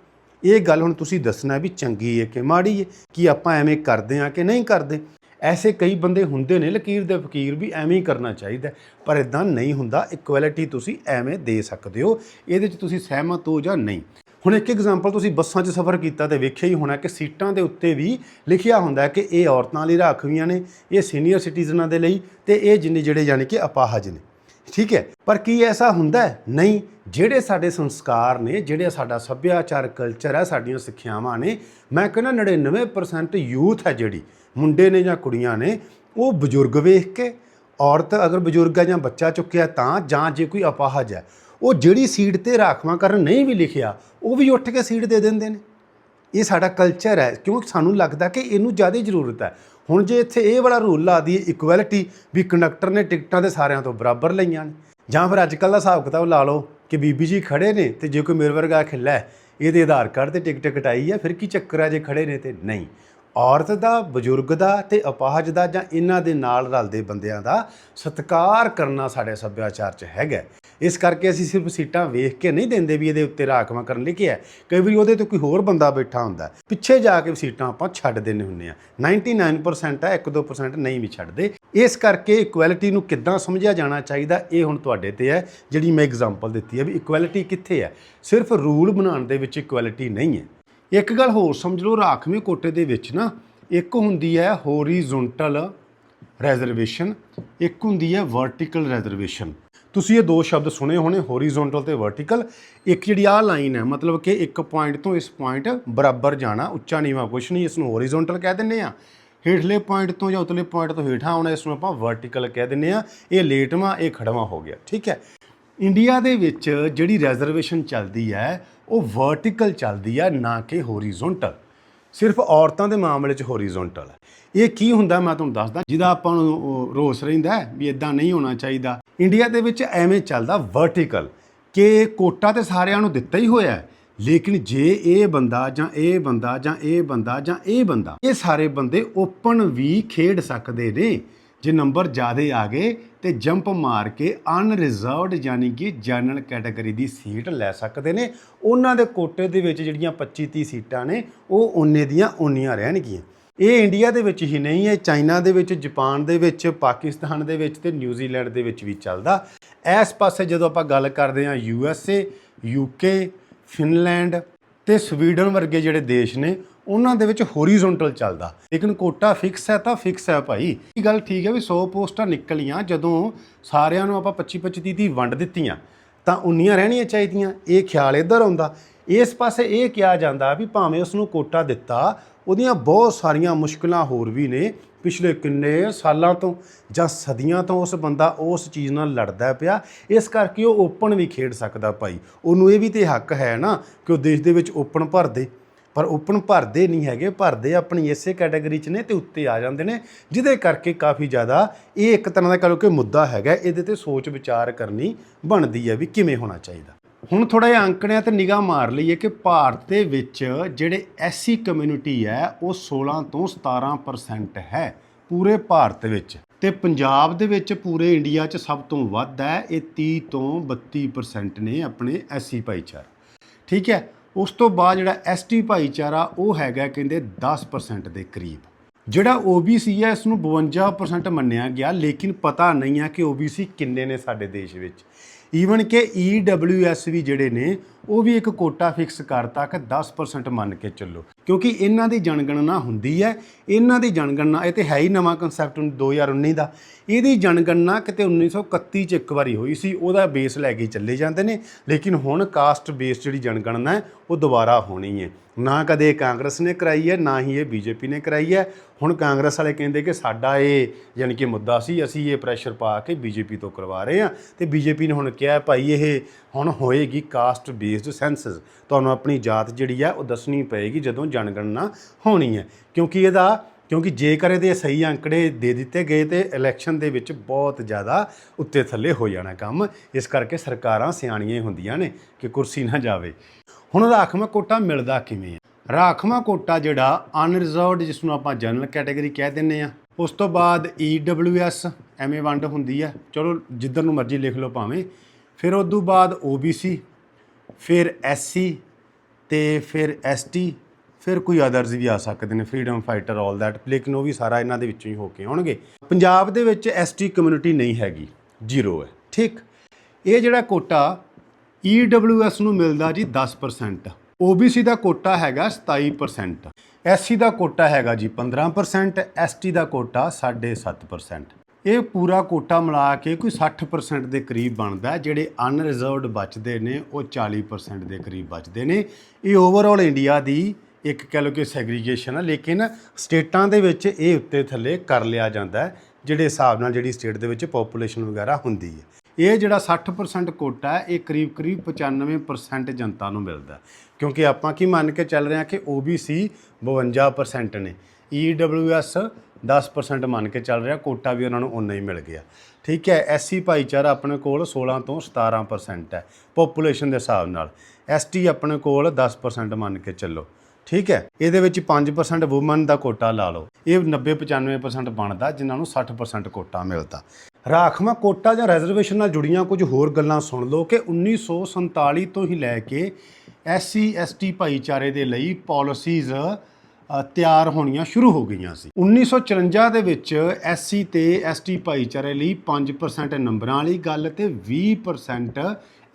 ਇਹ ਗੱਲ ਹੁਣ ਤੁਸੀਂ ਦੱਸਣਾ ਵੀ ਚੰਗੀ ਹੈ ਕਿ ਮਾੜੀ ਹੈ, ਕਿ ਆਪਾਂ ਐਵੇਂ ਕਰਦੇ ਆ ਕਿ ਨਹੀਂ ਕਰਦੇ? ਐਸੇ ਕਈ ਬੰਦੇ ਹੁੰਦੇ ਨੇ ਲਕੀਰ ਦੇ ਫਕੀਰ ਵੀ ਐਵੇਂ ਹੀ ਕਰਨਾ ਚਾਹੀਦਾ ਪਰ ਇਦਾਂ ਨਹੀਂ ਹੁੰਦਾ। ਇਕੁਐਲਿਟੀ ਤੁਸੀਂ ਐਵੇਂ ਦੇ ਸਕਦੇ ਹੋ। ਇਹਦੇ 'ਚ ਤੁਸੀਂ ਸਹਿਮਤ ਹੋ ਜਾਂ ਨਹੀਂ। ਹੁਣ ਇੱਕ ਐਗਜ਼ਾਮਪਲ ਤੁਸੀਂ ਬੱਸਾਂ 'ਚ ਸਫ਼ਰ ਕੀਤਾ ਤੇ ਵੇਖਿਆ ਹੀ ਹੋਣਾ ਕਿ ਸੀਟਾਂ ਦੇ ਉੱਤੇ ਵੀ ਲਿਖਿਆ ਹੁੰਦਾ ਹੈ ਕਿ ਇਹ ਔਰਤਾਂ ਲਈ ਰਾਖਵੀਆਂ ਨੇ, ਇਹ ਸੀਨੀਅਰ ਸਿਟੀਜ਼ਨਾਂ ਦੇ ਲਈ ਤੇ ਇਹ ਜਿੰਨੇ ਜਿਹੜੇ ਯਾਨੀ ਕਿ ਅਪਾਹਜ ਨੇ। ਠੀਕ ਹੈ? ਪਰ ਕੀ ਐਸਾ ਹੁੰਦਾ ਹੈ? ਨਹੀਂ। ਜਿਹੜੇ ਸਾਡੇ ਸੰਸਕਾਰ ਨੇ, ਜਿਹੜੇ ਸਾਡਾ ਸੱਭਿਆਚਾਰ ਕਲਚਰ ਹੈ, ਸਾਡੀਆਂ ਸਿੱਖਿਆਵਾਂ ਨੇ, ਮੈਂ ਕਹਿੰਦਾ 99% ਯੂਥ ਹੈ ਜਿਹੜੀ। ਮੁੰਡੇ ਨੇ ਜਾਂ ਕੁੜੀਆਂ ਨੇ, ਉਹ ਬਜ਼ੁਰਗ ਵੇਖ ਕੇ, ਔਰਤ ਅਗਰ ਬਜ਼ੁਰਗ ਹੈ ਜਾਂ ਬੱਚਾ ਚੁੱਕਿਆ ਤਾਂ ਜਾਂ ਜੇ ਕੋਈ ਅਪਾਹਜ ਹੈ, ਉਹ ਜਿਹੜੀ ਸੀਟ ਤੇ ਰਾਖਵਾਂ ਕਰਨ ਨਹੀਂ ਵੀ ਲਿਖਿਆ, ਉਹ ਵੀ ਉੱਠ ਕੇ ਸੀਟ ਦੇ ਦਿੰਦੇ ਨੇ। ਇਹ ਸਾਡਾ ਕਲਚਰ ਹੈ ਕਿਉਂਕਿ ਸਾਨੂੰ ਲੱਗਦਾ ਕਿ ਇਹਨੂੰ ਜ਼ਿਆਦਾ ਜ਼ਰੂਰਤ ਹੈ। ਹੁਣ ਜੇ ਇੱਥੇ ਇਹ ਵਾਲਾ ਰੂਲ ਲਾ ਦਈਏ ਇਕੁਐਲਿਟੀ ਵੀ ਕੰਡਕਟਰ ਨੇ ਟਿਕਟਾਂ ਦੇ ਸਾਰਿਆਂ ਤੋਂ ਬਰਾਬਰ ਲਈਆਂ ਨੇ। ਜਾਂ ਫਿਰ ਅੱਜ ਕੱਲ੍ਹ ਦਾ ਹਿਸਾਬ ਕਿਤਾਬ ਲਾ ਲਓ ਕਿ ਬੀਬੀ ਜੀ ਖੜੇ ਨੇ ਤੇ ਜੇ ਕੋਈ ਮੇਰੇ ਵਰਗਾ ਖਿੱਲਾ ਇਹਦੇ ਆਧਾਰ ਕਾਰਡ ਤੇ ਟਿਕਟ ਕਟਾਈ ਹੈ ਫਿਰ ਕੀ ਚੱਕਰ ਹੈ ਜੇ ਖੜੇ ਨੇ ਤੇ ਨਹੀਂ। ਔਰਤ ਦਾ, ਬਜ਼ੁਰਗ ਦਾ ਤੇ ਅਪਾਹਜ ਦਾ ਜਾਂ ਇਹਨਾਂ ਦੇ ਨਾਲ ਰਲਦੇ ਬੰਦਿਆਂ ਦਾ ਸਤਿਕਾਰ ਕਰਨਾ ਸਾਡੇ ਸੱਭਿਆਚਾਰ 'ਚ ਹੈਗਾ। ਇਸ ਕਰਕੇ ਅਸੀਂ ਸਿਰਫ ਸੀਟਾਂ ਵੇਖ ਕੇ ਨਹੀਂ ਦਿੰਦੇ ਵੀ ਇਹਦੇ ਉੱਤੇ ਰਾਖਵਾਂ ਕਰਨ ਲਿਖਿਆ ਹੈ। ਕਈ ਵਾਰੀ ਉਹਦੇ ਤੇ ਕੋਈ ਹੋਰ ਬੰਦਾ ਬੈਠਾ ਹੁੰਦਾ। ਪਿੱਛੇ ਜਾ ਕੇ ਸੀਟਾਂ ਆਪਾਂ ਛੱਡ ਦਿੰਦੇ ਹੁੰਦੇ ਆ 99% ਹੈ 1-2% ਨਹੀਂ ਵੀ ਛੱਡਦੇ। ਇਸ ਕਰਕੇ ਇਕੁਐਲਿਟੀ ਨੂੰ ਕਿੱਦਾਂ ਸਮਝਿਆ ਜਾਣਾ ਚਾਹੀਦਾ, ਇਹ ਹੁਣ ਤੁਹਾਡੇ ਤੇ ਹੈ। ਜਿਹੜੀ ਮੈਂ ਐਗਜ਼ਾਮਪਲ ਦਿੱਤੀ ਹੈ ਵੀ ਇਕੁਐਲਿਟੀ ਕਿੱਥੇ ਹੈ? ਸਿਰਫ ਰੂਲ ਬਣਾਉਣ ਦੇ ਵਿੱਚ ਇਕੁਐਲਿਟੀ ਨਹੀਂ ਹੈ। ਇੱਕ ਗੱਲ ਹੋਰ ਸਮਝ ਲਓ, ਰਾਖਵੇਂ ਕੋਟੇ ਦੇ ਵਿੱਚ ਨਾ ਇੱਕ ਹੁੰਦੀ ਹੈ ਹੋਰੀਜ਼ੋਨਟਲ ਰੈਜ਼ਰਵੇਸ਼ਨ ਇੱਕ ਹੁੰਦੀ ਹੈ ਵਰਟੀਕਲ ਰੈਜ਼ਰਵੇਸ਼ਨ ਤੁਸੀਂ ਇਹ ਦੋ ਸ਼ਬਦ ਸੁਣੇ ਹੋਣੇ ਹੋਰੀਜ਼ੋਨਟਲ ਤੇ ਵਰਟੀਕਲ ਇੱਕ ਜਿਹੜੀ ਆ ਲਾਈਨ ਹੈ, ਮਤਲਬ ਕਿ ਇੱਕ ਪੁਆਇੰਟ ਤੋਂ ਇਸ ਪੁਆਇੰਟ ਬਰਾਬਰ ਜਾਣਾ, ਉੱਚਾ ਨੀਵਾਂ ਕੁਛ ਨਹੀਂ ਇਸ ਨੂੰ ਹੋਰੀਜ਼ੋਨਟਲ ਕਹਿ ਦਿੰਦੇ ਆ ਹੇਠਲੇ ਪੁਆਇੰਟ ਤੋਂ ਜਾਂ ਉਤਲੇ ਪੁਆਇੰਟ ਤੋਂ ਹੇਠਾਂ ਆਉਣਾ ਇਸ ਨੂੰ ਆਪਾਂ ਵਰਟੀਕਲ ਕਹਿ ਦਿੰਦੇ ਆ ਇਹ ਲੇਟਵਾਂ, ਇਹ ਖੜਵਾਂ ਹੋ ਗਿਆ, ਠੀਕ ਹੈ। ਇੰਡੀਆ ਦੇ ਵਿੱਚ ਜਿਹੜੀ ਰੈਜ਼ਰਵੇਸ਼ਨ ਚੱਲਦੀ ਹੈ, ਉਹ ਵਰਟੀਕਲ ਚੱਲਦੀ ਹੈ ਨਾ ਕਿ ਹੋਰੀਜ਼ੋਨਟਲ ਸਿਰਫ ਔਰਤਾਂ ਦੇ ਮਾਮਲੇ 'ਚ ਹੋਰੀਜ਼ੋਨਟਲ ਹੈ। ਇਹ ਕੀ ਹੁੰਦਾ, ਮੈਂ ਤੁਹਾਨੂੰ ਦੱਸਦਾ। ਜਿਹਦਾ ਆਪਾਂ ਨੂੰ ਰੋਸ ਰਹਿੰਦਾ ਵੀ ਇਦਾਂ ਨਹੀਂ ਹੋਣਾ ਚਾਹੀਦਾ। ਇੰਡੀਆ ਦੇ ਵਿੱਚ ਐਵੇਂ ਚੱਲਦਾ ਵਰਟੀਕਲ ਕਿ ਕੋਟਾ ਤੇ ਸਾਰਿਆਂ ਨੂੰ ਦਿੱਤਾ ਹੀ ਹੋਇਆ ਲੇਕਿਨ ਜੇ ਇਹ ਬੰਦਾ ਜਾਂ ਇਹ ਬੰਦਾ ਜਾਂ ਇਹ ਬੰਦਾ ਜਾਂ ਇਹ ਬੰਦਾ, ਇਹ ਸਾਰੇ ਬੰਦੇ ਓਪਨ ਵੀ ਖੇਡ ਸਕਦੇ ਨੇ। ਜੇ ਨੰਬਰ ਜ਼ਿਆਦਾ ਆ ਗਏ ਤੇ ਜੰਪ ਮਾਰ ਕੇ ਅਨਰਿਜ਼ਰਵਡ ਯਾਨੀ ਕਿ ਜਨਰਲ ਕੈਟਾਗਰੀ ਦੀ ਸੀਟ ਲੈ ਸਕਦੇ ਨੇ। ਉਹਨਾਂ ਦੇ ਕੋਟੇ ਦੇ ਵਿੱਚ ਜਿਹੜੀਆਂ 25 30 ਸੀਟਾਂ ਨੇ, ਉਹ ਓਨੇ ਦੀਆਂ ਓਨੀਆਂ ਰਹਿਣਗੀਆਂ। ਇਹ ਇੰਡੀਆ ਦੇ ਵਿੱਚ ਹੀ ਨਹੀਂ ਹੈ ਚਾਈਨਾ ਦੇ ਵਿੱਚ ਜਾਪਾਨ ਦੇ ਵਿੱਚ ਪਾਕਿਸਤਾਨ ਦੇ ਵਿੱਚ ਤੇ ਨਿਊਜ਼ੀਲੈਂਡ ਦੇ ਵਿੱਚ ਵੀ ਚੱਲਦਾ। ਇਸ ਪਾਸੇ ਜਦੋਂ ਆਪਾਂ ਗੱਲ ਕਰਦੇ ਹਾਂ U S A UK Finland ਤੇ ਸਵੀਡਨ ਵਰਗੇ ਜਿਹੜੇ ਦੇਸ਼ ਨੇ ਉਹਨਾਂ ਦੇ ਵਿੱਚ ਹੋਰੀਜ਼ੋਨਟਲ ਚੱਲਦਾ। ਲੇਕਿਨ ਕੋਟਾ ਫਿਕਸ ਹੈ ਤਾਂ ਫਿਕਸ ਹੈ ਭਾਈ। ਇਹ ਗੱਲ ਠੀਕ ਹੈ ਵੀ 100 ਪੋਸਟਾਂ ਨਿਕਲੀਆਂ ਜਦੋਂ ਸਾਰਿਆਂ ਨੂੰ ਆਪਾਂ 25 25 30 30 ਵੰਡ ਦਿੱਤੀਆਂ, ਤਾਂ ਉਨੀਆਂ ਰਹਿਣੀਆਂ ਚਾਹੀਦੀਆਂ। ਇਹ ਖਿਆਲ ਇੱਧਰ ਆਉਂਦਾ। ਇਸ ਪਾਸੇ ਇਹ ਕਿਹਾ ਜਾਂਦਾ ਵੀ ਭਾਵੇਂ ਉਸ ਨੂੰ ਕੋਟਾ ਦਿੱਤਾ, ਉਹਦੀਆਂ ਬਹੁਤ ਸਾਰੀਆਂ ਮੁਸ਼ਕਲਾਂ ਹੋਰ ਵੀ ਨੇ। ਪਿਛਲੇ ਕਿੰਨੇ ਸਾਲਾਂ ਤੋਂ ਜਾਂ ਸਦੀਆਂ ਤੋਂ ਉਸ ਬੰਦਾ ਉਸ ਚੀਜ਼ ਨਾਲ ਲੜਦਾ ਪਿਆ। ਇਸ ਕਰਕੇ ਉਹ ਓਪਨ ਵੀ ਖੇਡ ਸਕਦਾ ਭਾਈ। ਉਹਨੂੰ ਇਹ ਵੀ ਤੇ ਹੱਕ ਹੈ ਨਾ ਕਿ ਉਹ ਦੇਸ਼ ਦੇ ਵਿੱਚ ਓਪਨ ਭਰ ਦੇ। ਪਰ ਓਪਨ ਭਰਦੇ ਨਹੀਂ ਹੈਗੇ, ਭਰਦੇ ਆਪਣੀ ਇਸੇ ਕੈਟਾਗਰੀ 'ਚ ਨੇ ਤੇ ਉੱਤੇ ਆ ਜਾਂਦੇ ਨੇ, ਜਿਹਦੇ ਕਰਕੇ ਕਾਫੀ ਜ਼ਿਆਦਾ ਇਹ ਇੱਕ ਤਰ੍ਹਾਂ ਦਾ ਕਹੋ ਕਿ ਮੁੱਦਾ ਹੈਗਾ, ਇਹਦੇ ਤੇ ਸੋਚ ਵਿਚਾਰ ਕਰਨੀ ਬਣਦੀ ਹੈ ਵੀ ਕਿਵੇਂ ਹੋਣਾ ਚਾਹੀਦਾ। ਹੁਣ ਥੋੜਾ ਜਿਹਾ ਅੰਕੜਿਆਂ ਤੇ ਨਿਗਾਹ ਮਾਰ ਲਈਏ ਕਿ ਭਾਰਤ ਦੇ ਵਿੱਚ ਜਿਹੜੇ ਐਸਸੀ ਕਮਿਊਨਿਟੀ ਹੈ, ਉਹ 16 ਤੋਂ 17% ਹੈ ਪੂਰੇ ਭਾਰਤ ਵਿੱਚ ਤੇ ਪੰਜਾਬ ਦੇ ਵਿੱਚ ਪੂਰੇ ਇੰਡੀਆ 'ਚ ਸਭ ਤੋਂ ਵੱਧ ਹੈ, ਇਹ 30 ਤੋਂ 32% ਨੇ ਆਪਣੇ ਐਸਸੀ ਭਾਈਚਾਰਾ। ਠੀਕ ਹੈ ਉਸ ਤੋਂ ਬਾਅਦ ਜਿਹੜਾ ਐਸਟੀ ਭਾਈਚਾਰਾ ਉਹ ਹੈਗਾ ਕਹਿੰਦੇ 10% ਦੇ ਕਰੀਬ। ਜਿਹੜਾ OBC ਹੈ, ਇਸ ਨੂੰ 52% ਮੰਨਿਆ ਗਿਆ, ਲੇਕਿਨ ਪਤਾ ਨਹੀਂ ਹੈ ਕਿ OBC ਕਿੰਨੇ ਨੇ ਸਾਡੇ ਦੇਸ਼ ਵਿੱਚ। ਈਵਨ ਕਿ EWS ਵੀ ਜਿਹੜੇ ਨੇ, ਉਹ ਵੀ ਇੱਕ ਕੋਟਾ ਫਿਕਸ ਕਰਤਾ ਕਿ 10% ਮੰਨ ਕੇ ਚੱਲੋ। ਕਿਉਂਕਿ ਇਹਨਾਂ ਦੀ ਜਨਗਣਨਾ ਹੁੰਦੀ ਹੈ। ਇਹਨਾਂ ਦੀ ਜਨਗਣਨਾ ਇਹ ਤੇ ਹੈ ਹੀ ਨਵਾਂ ਕਨਸੈਪਟ 2019 ਦਾ ਇਹਦੀ ਜਨਗਣਨਾ ਕਿਤੇ 1931 ਚ ਇੱਕ ਵਾਰੀ ਹੋਈ ਸੀ, ਉਹਦਾ ਬੇਸ ਲੈ ਕੇ ਚੱਲੇ ਜਾਂਦੇ ਨੇ। ਲੇਕਿਨ ਹੁਣ ਕਾਸਟ ਬੇਸ ਜਿਹੜੀ ਜਨਗਣਨਾ ਹੈ, ਉਹ ਦੁਬਾਰਾ ਹੋਣੀ ਹੈ। ਨਾ ਕਦੇ ਕਾਂਗਰਸ ਨੇ ਕਰਾਈ ਹੈ, ਨਾ ਹੀ ਇਹ ਬੀਜੇਪੀ ਨੇ ਕਰਾਈ ਹੈ। ਹੁਣ ਕਾਂਗਰਸ ਵਾਲੇ ਕਹਿੰਦੇ ਕਿ ਸਾਡਾ ਇਹ ਯਾਨੀ ਕਿ ਮੁੱਦਾ ਸੀ, ਅਸੀਂ ਇਹ ਪ੍ਰੈਸ਼ਰ ਪਾ ਕੇ ਬੀਜੇਪੀ ਤੋਂ ਕਰਵਾ ਰਹੇ ਹਾਂ। ਤੇ ਬੀਜੇਪੀ ਨੇ ਹੁਣ ਕਿਹਾ, ਭਾਈ ਇਹ ਹੁਣ ਹੋਏਗੀ ਕਾਸਟ ਬੇਸਡ ਸੈਂਸਸ ਤੁਹਾਨੂੰ ਆਪਣੀ ਜਾਤ ਜਿਹੜੀ ਹੈ ਉਹ ਦੱਸਣੀ ਪਏਗੀ ਜਦੋਂ ਜਨਗਣਨਾ ਹੋਣੀ ਹੈ। ਕਿਉਂਕਿ ਇਹਦਾ, ਕਿਉਂਕਿ ਜੇਕਰ ਇਹਦੇ ਸਹੀ ਅੰਕੜੇ ਦੇ ਦਿੱਤੇ ਗਏ ਤੇ ਇਲੈਕਸ਼ਨ ਦੇ ਵਿੱਚ ਬਹੁਤ ਜ਼ਿਆਦਾ ਉੱਤੇ ਥੱਲੇ ਹੋ ਜਾਣਾ ਕੰਮ, ਇਸ ਕਰਕੇ ਸਰਕਾਰਾਂ ਸਿਆਣੀਆਂ ਹੀ ਹੁੰਦੀਆਂ ਨੇ ਕਿ ਕੁਰਸੀ ਨਾ ਜਾਵੇ। ਹੁਣ ਰਾਖਵਾਂ ਕੋਟਾ ਮਿਲਦਾ ਕਿਵੇਂ ਹੈ ਰਾਖਵਾਂ ਕੋਟਾ ਜਿਹੜਾ ਅਨਰਿਜ਼ਰਵਡ ਜਿਸ ਨੂੰ ਆਪਾਂ ਜਨਰਲ ਕੈਟਾਗਰੀ ਕਹਿ ਦਿੰਨੇ ਆ ਉਸ ਤੋਂ ਬਾਅਦ EWS ਐਵੇਂ ਵੰਡ ਹੁੰਦੀ ਹੈ ਚਲੋ, ਜਿੱਧਰ ਨੂੰ ਮਰਜ਼ੀ ਲਿਖ ਲਓ ਭਾਵੇਂ। ਫਿਰ ਉਸ ਤੋਂ ਬਾਅਦ OBC ਫਿਰ SC ਤੇ ਫਿਰ ST ਫਿਰ ਕੋਈ ਅਦਰਸ ਵੀ ਆ ਸਕਦੇ ਨੇ ਫਰੀडम ਫਾਈਟਰ ਆਲ ਦੈਟ ਲੇਕਿਨ ਉਹ ਵੀ ਸਾਰਾ ਇਹਨਾਂ ਦੇ ਵਿੱਚੋਂ ਹੀ ਹੋ ਕੇ ਆਉਣਗੇ। ਪੰਜਾਬ ਦੇ ਵਿੱਚ ST ਕਮਿਊਨਿਟੀ ਨਹੀਂ ਹੈਗੀ ਜ਼ੀਰੋ ਹੈ, ਠੀਕ? ਇਹ ਜਿਹੜਾ ਕੋਟਾ EWS ਨੂੰ ਮਿਲਦਾ ਜੀ 10% OBC ਦਾ ਕੋਟਾ ਹੈਗਾ 27% SC ਦਾ ਕੋਟਾ ਹੈਗਾ ਜੀ 15% ST ਦਾ ਕੋਟਾ 7.5% ਇਹ ਪੂਰਾ ਕੋਟਾ ਮਿਲਾ ਕੇ ਕੋਈ 60% ਦੇ ਕਰੀਬ ਬਣਦਾ ਜਿਹੜੇ ਅਨਰਿਜ਼ਰਵਡ ਬਚਦੇ ਨੇ, ਉਹ 40% ਦੇ ਕਰੀਬ ਬਚਦੇ ਨੇ। ਇਹ ਓਵਰਆਲ ਇੰਡੀਆ ਦੀ ਇੱਕ ਕਹਿ ਲਓ ਕਿ ਸੈਗਰੀਗੇਸ਼ਨ ਆ, ਲੇਕਿਨ ਸਟੇਟਾਂ ਦੇ ਵਿੱਚ ਇਹ ਉੱਤੇ ਥੱਲੇ ਕਰ ਲਿਆ ਜਾਂਦਾ ਹੈ, ਜਿਹੜੇ ਹਿਸਾਬ ਨਾਲ ਜਿਹੜੀ ਸਟੇਟ ਦੇ ਵਿੱਚ ਪੋਪੂਲੇਸ਼ਨ ਵਗੈਰਾ ਹੁੰਦੀ ਹੈ। ਇਹ ਜਿਹੜਾ 60% ਕੋਟਾ ਹੈ, ਇਹ ਕਰੀਬ ਕਰੀਬ 95% ਜਨਤਾ ਨੂੰ ਮਿਲਦਾ ਕਿਉਂਕਿ ਆਪਾਂ ਕੀ ਮੰਨ ਕੇ ਚੱਲ ਰਹੇ ਹਾਂ ਕਿ OBC 52% ਨੇ EWS 10% ਮੰਨ ਕੇ ਚੱਲ ਰਿਹਾ, ਕੋਟਾ ਵੀ ਉਹਨਾਂ ਨੂੰ ਉਨਾ ਹੀ ਮਿਲ ਗਿਆ। ਠੀਕ ਹੈ ਐਸਸੀ ਭਾਈਚਾਰਾ ਆਪਣੇ ਕੋਲ 16 ਤੋਂ 17% ਹੈ ਪੋਪੂਲੇਸ਼ਨ ਦੇ ਹਿਸਾਬ ਨਾਲ। ਐਸਟੀ ਆਪਣੇ ਕੋਲ 10% ਮੰਨ ਕੇ ਚੱਲੋ। ਠੀਕ ਹੈ? ਇਹਦੇ ਵਿੱਚ 5% ਔਮਨ ਦਾ ਕੋਟਾ ਲਾ ਲਓ। ਇਹ 90 95% ਬਣਦਾ, ਜਿਨ੍ਹਾਂ ਨੂੰ 60% ਕੋਟਾ ਮਿਲਦਾ। ਰਾਖਵਾਂ ਕੋਟਾ ਜਾਂ ਰਿਜ਼ਰਵੇਸ਼ਨ ਨਾਲ ਜੁੜੀਆਂ ਕੁਝ ਹੋਰ ਗੱਲਾਂ ਸੁਣ ਲਓ ਕਿ 1947 ਤੋਂ ਹੀ ਲੈ ਕੇ ਐਸਸੀ, ਐਸਟੀ ਭਾਈਚਾਰੇ ਦੇ ਲਈ ਪਾਲਿਸੀਜ਼ ਤਿਆਰ ਹੋਣੀਆਂ ਸ਼ੁਰੂ ਹੋ ਗਈਆਂ ਸੀ। 1954 ਦੇ ਵਿੱਚ ਐਸਸੀ ਤੇ ਐਸਟੀ ਭਾਈਚਾਰੇ ਲਈ 5% ਨੰਬਰਾਂ ਵਾਲੀ ਗੱਲ ਤੇ 20%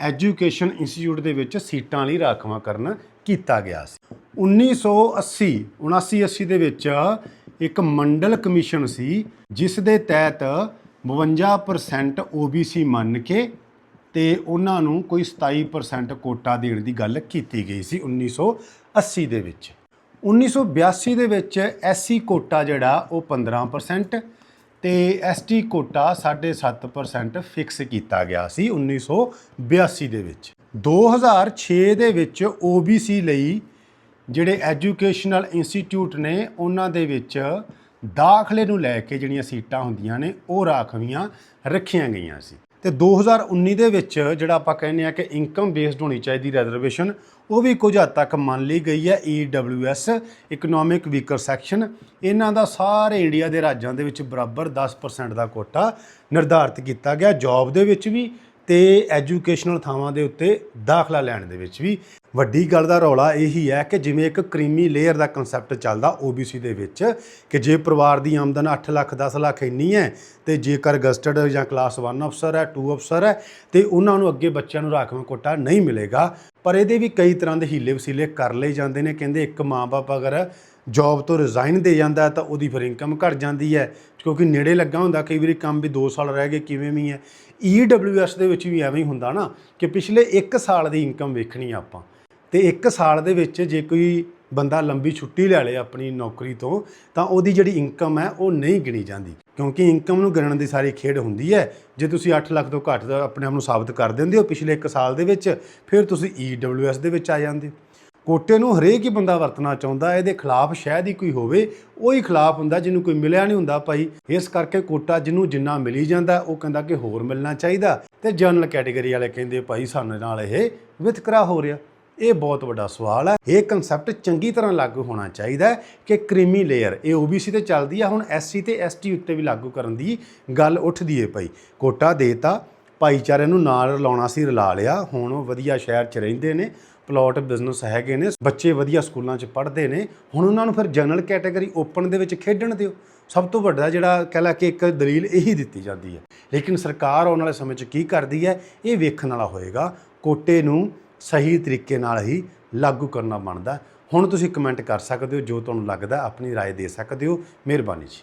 ਐਜੂਕੇਸ਼ਨ ਇੰਸਟੀਚਿਊਟ ਦੇ ਵਿੱਚ ਸੀਟਾਂ ਲਈ ਰਾਖਵਾਂਕਰਨ ਕੀਤਾ ਗਿਆ ਸੀ। 1980 79 80 ਦੇ ਵਿੱਚ ਇੱਕ ਮੰਡਲ ਕਮਿਸ਼ਨ ਸੀ, ਜਿਸ ਦੇ ਤਹਿਤ 52% OBC ਮੰਨ ਕੇ ਤੇ ਉਹਨਾਂ ਨੂੰ ਕੋਈ 27% ਕੋਟਾ ਦੇਣ ਦੀ ਗੱਲ ਕੀਤੀ ਗਈ ਸੀ 1980 ਦੇ ਵਿੱਚ। 1982 ਦੇ ਵਿੱਚ ਐਸਸੀ ਕੋਟਾ ਜਿਹੜਾ ਉਹ 15% ਤੇ ਐਸਟੀ ਕੋਟਾ 7.5% ਫਿਕਸ ਕੀਤਾ ਗਿਆ ਸੀ 1982 ਦੇ ਵਿੱਚ। 2006 ਦੇ ਵਿੱਚ OBC ਲਈ ਜਿਹੜੇ ਐਜੂਕੇਸ਼ਨਲ ਇੰਸਟੀਚਿਊਟ ਨੇ, ਉਹਨਾਂ ਦੇ ਵਿੱਚ ਦਾਖਲੇ ਨੂੰ ਲੈ ਕੇ ਜਿਹੜੀਆਂ ਸੀਟਾਂ ਹੁੰਦੀਆਂ ਨੇ, ਉਹ ਰਾਖਵੀਆਂ ਰੱਖੀਆਂ ਗਈਆਂ ਸੀ। ਤੇ 2019 ਦੇ ਵਿੱਚ ਜਿਹੜਾ ਆਪਾਂ ਕਹਿੰਦੇ ਆ ਕਿ ਇਨਕਮ ਬੇਸਡ ਹੋਣੀ ਚਾਹੀਦੀ ਰਿਜ਼ਰਵੇਸ਼ਨ ਉਹ ਵੀ ਕੁਝ ਹੱਦ ਤੱਕ ਮੰਨ ਲਈ ਗਈ ਹੈ EWS ਇਕਨੋਮਿਕ ਵੀਕਰ ਸੈਕਸ਼ਨ ਇਹਨਾਂ ਦਾ ਸਾਰੇ ਇੰਡੀਆ ਦੇ ਰਾਜਾਂ ਦੇ ਵਿੱਚ ਬਰਾਬਰ 10% ਦਾ ਕੋਟਾ ਨਿਰਧਾਰਤ ਕੀਤਾ ਗਿਆ ਜੌਬ ਦੇ ਵਿੱਚ ਵੀ ਤੇ ਐਜੂਕੇਸ਼ਨਲ ਥਾਵਾਂ ਦੇ ਉੱਤੇ ਦਾਖਲਾ ਲੈਣ ਦੇ ਵਿੱਚ ਵੀ। ਵੱਡੀ ਗੱਲ ਦਾ ਰੌਲਾ ਇਹੀ ਹੈ ਕਿ ਜਿਵੇਂ ਇੱਕ ਕ੍ਰੀਮੀ ਲੇਅਰ ਦਾ ਕਨਸੈਪਟ ਚੱਲਦਾ OBC ਦੇ ਵਿੱਚ ਕਿ ਜੇ ਪਰਿਵਾਰ ਦੀ ਆਮਦਨ 8 ਲੱਖ 10 ਲੱਖ ਇੰਨੀ ਹੈ ਤੇ ਜੇਕਰ ਗਸਟਡ ਜਾਂ ਕਲਾਸ 1 ਅਫਸਰ ਹੈ 2 ਅਫਸਰ ਹੈ, ਤੇ ਉਹਨਾਂ ਨੂੰ ਅੱਗੇ ਬੱਚਿਆਂ ਨੂੰ ਰਾਖਵਾਂ ਕੋਟਾ ਨਹੀਂ ਮਿਲੇਗਾ। ਪਰ ਇਹਦੇ ਵੀ ਕਈ ਤਰ੍ਹਾਂ ਦੇ ਹੀਲੇ ਵਸੀਲੇ ਕਰ ਲਏ ਜਾਂਦੇ ਨੇ। ਕਹਿੰਦੇ ਇੱਕ ਮਾਂ-ਬਾਪ ਅਗਰ ਜੌਬ ਤੋਂ ਰਿਜ਼ਾਈਨ ਦੇ ਜਾਂਦਾ ਤਾਂ ਉਹਦੀ ਫਿਰ ਇਨਕਮ ਘਟ ਜਾਂਦੀ ਹੈ। ਕਿਉਂਕਿ ਨੇੜੇ ਲੱਗਾ ਹੁੰਦਾ, ਕਈ ਵਾਰੀ ਕੰਮ ਵੀ 2 ਸਾਲ ਰਹਿ ਗਏ, ਕਿਵੇਂ ਵੀ ਹੈ। EWS ਦੇ ਵਿੱਚ ਵੀ ਐਵੇਂ ਹੀ ਹੁੰਦਾ ਨਾ ਕਿ ਪਿਛਲੇ 1 ਸਾਲ ਦੀ ਇਨਕਮ ਵੇਖਣੀ ਆ ਆਪਾਂ। ਤੇ 1 ਸਾਲ ਦੇ ਵਿੱਚ ਜੇ ਕੋਈ ਬੰਦਾ ਲੰਬੀ ਛੁੱਟੀ ਲੈ ਲੇ ਆਪਣੀ ਨੌਕਰੀ ਤੋਂ, ਤਾਂ ਉਹਦੀ ਜਿਹੜੀ ਇਨਕਮ ਹੈ ਉਹ ਨਹੀਂ ਗਿਣੀ ਜਾਂਦੀ। ਕਿਉਂਕਿ ਇਨਕਮ ਨੂੰ ਗਿਣਨ ਦੀ ਸਾਰੀ ਖੇਡ ਹੁੰਦੀ ਹੈ। ਜੇ ਤੁਸੀਂ 8 ਲੱਖ ਤੋਂ ਘੱਟ ਦਾ ਆਪਣੇ ਆਪ ਨੂੰ ਸਾਬਤ ਕਰ ਦਿੰਦੇ ਹੋ ਪਿਛਲੇ 1 ਸਾਲ ਦੇ ਵਿੱਚ, ਫਿਰ ਤੁਸੀਂ EWS ਦੇ ਵਿੱਚ ਆ ਜਾਂਦੇ ਹੋ। ਕੋਟੇ ਨੂੰ ਹਰੇਕ ਹੀ ਬੰਦਾ ਵਰਤਣਾ ਚਾਹੁੰਦਾ, ਇਹਦੇ ਖਿਲਾਫ ਸ਼ਾਇਦ ਹੀ ਕੋਈ ਹੋਵੇ, ਉਹ ਹੀ ਖਿਲਾਫ ਹੁੰਦਾ ਜਿਹਨੂੰ ਕੋਈ ਮਿਲਿਆ ਨਹੀਂ ਹੁੰਦਾ ਭਾਈ। ਇਸ ਕਰਕੇ ਕੋਟਾ ਜਿਹਨੂੰ ਜਿੰਨਾ ਮਿਲੀ ਜਾਂਦਾ, ਉਹ ਕਹਿੰਦਾ ਕਿ ਹੋਰ ਮਿਲਣਾ ਚਾਹੀਦਾ। ਤੇ ਜਨਰਲ ਕੈਟਾਗਰੀ ਵਾਲੇ ਕਹਿੰਦੇ ਭਾਈ ਸਾਡੇ ਨਾਲ ਇਹ ਵਿਤਕਰਾ ਹੋ ਰਿਹਾ। ਇਹ ਬਹੁਤ ਵੱਡਾ ਸਵਾਲ ਹੈ। ਇਹ ਕਨਸੈਪਟ ਚੰਗੀ ਤਰ੍ਹਾਂ ਲਾਗੂ ਹੋਣਾ ਚਾਹੀਦਾ ਹੈ ਕਿ ਕ੍ਰੀਮੀ ਲੇਅਰ, ਇਹ OBC ਤੇ ਚੱਲਦੀ ਆ, ਹੁਣ SC ਤੇ ST ਉੱਤੇ ਵੀ ਲਾਗੂ ਕਰਨ ਦੀ ਗੱਲ ਉੱਠਦੀ ਏ ਭਾਈ ਕੋਟਾ ਦੇਤਾ ਭਾਈਚਾਰੇ ਨੂੰ ਨਾਲ ਰਲਾਉਣਾ ਸੀ, ਰਲਾ ਲਿਆ। ਹੁਣ ਉਹ ਵਧੀਆ ਸ਼ਹਿਰ 'ਚ ਰਹਿੰਦੇ ਨੇ ਪਲਾਟ ਬਿਜ਼ਨਸ ਹੈਗੇ ਨੇ, ਬੱਚੇ ਵਧੀਆ ਸਕੂਲਾਂ 'ਚ ਪੜ੍ਹਦੇ ਨੇ। ਹੁਣ ਉਹਨਾਂ ਨੂੰ ਫਿਰ ਜਨਰਲ ਕੈਟਾਗਰੀ ਓਪਨ ਦੇ ਵਿੱਚ ਖੇਡਣ ਦਿਓ। ਸਭ ਤੋਂ ਵੱਡਾ ਜਿਹੜਾ ਕਹਿ ਲਾ ਕਿ ਇੱਕ ਦਲੀਲ ਇਹੀ ਦਿੱਤੀ ਜਾਂਦੀ ਹੈ। ਲੇਕਿਨ ਸਰਕਾਰ ਆਉਣ ਵਾਲੇ ਸਮੇਂ 'ਚ ਕੀ ਕਰਦੀ ਹੈ, ਇਹ ਵੇਖਣ ਵਾਲਾ ਹੋਏਗਾ। ਕੋਟੇ ਨੂੰ ਸਹੀ ਤਰੀਕੇ ਨਾਲ ਹੀ ਲਾਗੂ ਕਰਨਾ ਬਣਦਾ ਹੁਣ ਤੁਸੀਂ ਕਮੈਂਟ ਕਰ ਸਕਦੇ ਹੋ ਜੋ ਤੁਹਾਨੂੰ ਲੱਗਦਾ ਆਪਣੀ رائے ਦੇ ਸਕਦੇ ਹੋ ਮਿਹਰਬਾਨੀ ਜੀ